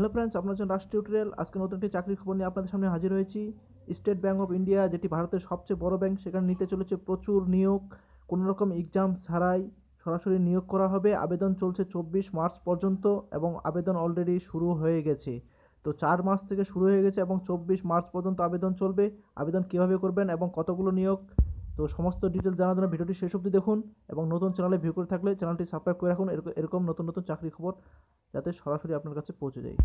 Hello friends আপনার জন্য রাষ্ট্রীয় টিউটোরিয়াল আজকে নতুন একটি চাকরির খবর নিয়ে আপনাদের সামনে হাজির হয়েছি। স্টেট ব্যাঙ্ক অফ ইন্ডিয়া যেটি ভারতের সবচেয়ে বড় ব্যাংক সেখানে নিতে চলেছে প্রচুর নিয়োগ। কোনো রকম এক্সাম ছাড়াই সরাসরি নিয়োগ করা হবে। আবেদন চলছে চব্বিশ মার্চ পর্যন্ত এবং আবেদন অলরেডি শুরু হয়ে গেছে। তো চার মাস থেকে শুরু হয়ে গেছে এবং চব্বিশ মার্চ পর্যন্ত আবেদন চলবে। আবেদন কীভাবে করবেন এবং কতগুলো নিয়োগ? তো সমস্ত ডিটেলস জানার জন্য ভিডিওটি শেষ অবধি দেখুন এবং নতুন চ্যানেলে ভিউ করে থাকলে চ্যানেলটি সাবস্ক্রাইব করে রাখুন। এরকম নতুন নতুন চাকরি খবর যাতে সরাসরি আপনার কাছে পৌঁছে যায়।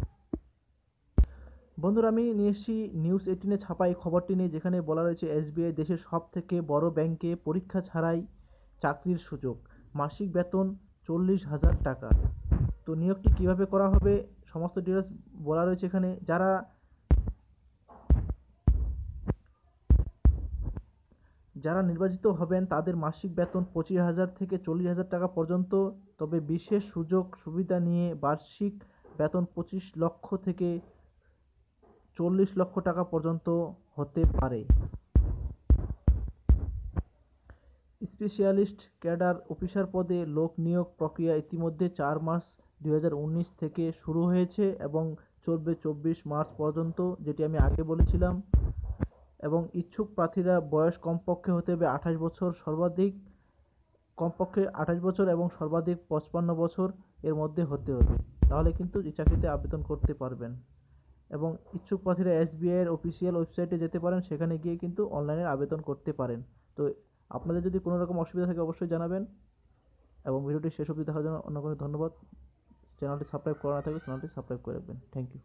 বন্ধুরা, আমি নিয়ে এসেছি নিউজ এইটিনে ছাপা এই খবরটি নিয়ে, যেখানে বলা রয়েছে এসবিআই দেশের সব থেকে বড় ব্যাংকে পরীক্ষা ছাড়াই চাকরির সুযোগ। মাসিক বেতন চল্লিশ হাজার টাকা। তো নিয়োগটি কীভাবে করা হবে, সমস্ত ডিটেলস বলা রয়েছে এখানে। যারা যারা নির্বাচিত হবেন, তাদের মাসিক বেতন পঁচিশ হাজার থেকে চল্লিশ হাজার টাকা পর্যন্ত। তবে বিশেষ সুযোগ সুবিধা নিয়ে বার্ষিক বেতন পঁচিশ লক্ষ থেকে চল্লিশ লক্ষ টাকা পর্যন্ত হতে পারে। স্পেশালিস্ট ক্যাডার অফিসার পদে লোক নিয়োগ প্রক্রিয়া ইতিমধ্যে চার মাস দু হাজার উনিশ থেকে শুরু হয়েছে এবং চলবে চব্বিশ মার্চ পর্যন্ত, যেটি আমি আগে বলেছিলাম। এবং ইচ্ছুক প্রার্থীরা বয়স কমপক্ষে হতে হবে আঠাশ বছর, সর্বাধিক কমপক্ষে আঠাশ বছর এবং সর্বাধিক পঁচপান্ন বছর এর মধ্যে হতে হবে। তাহলে কিন্তু এই চাকরিতে আবেদন করতে পারবেন। এবং ইচ্ছুক প্রার্থীরা এসবিআই এর অফিসিয়াল ওয়েবসাইটে যেতে পারেন, সেখানে গিয়ে কিন্তু অনলাইনে আবেদন করতে পারেন। তো আপনাদের যদি কোনো রকম অসুবিধা থাকে অবশ্যই জানাবেন। এবং ভিডিওটি শেষ অবধি দেখার জন্য অন্য কোনো ধন্যবাদ। চ্যানেলটি সাবস্ক্রাইব করা না থাকলে চ্যানেলটি সাবস্ক্রাইব করে রাখবেন। Thank you.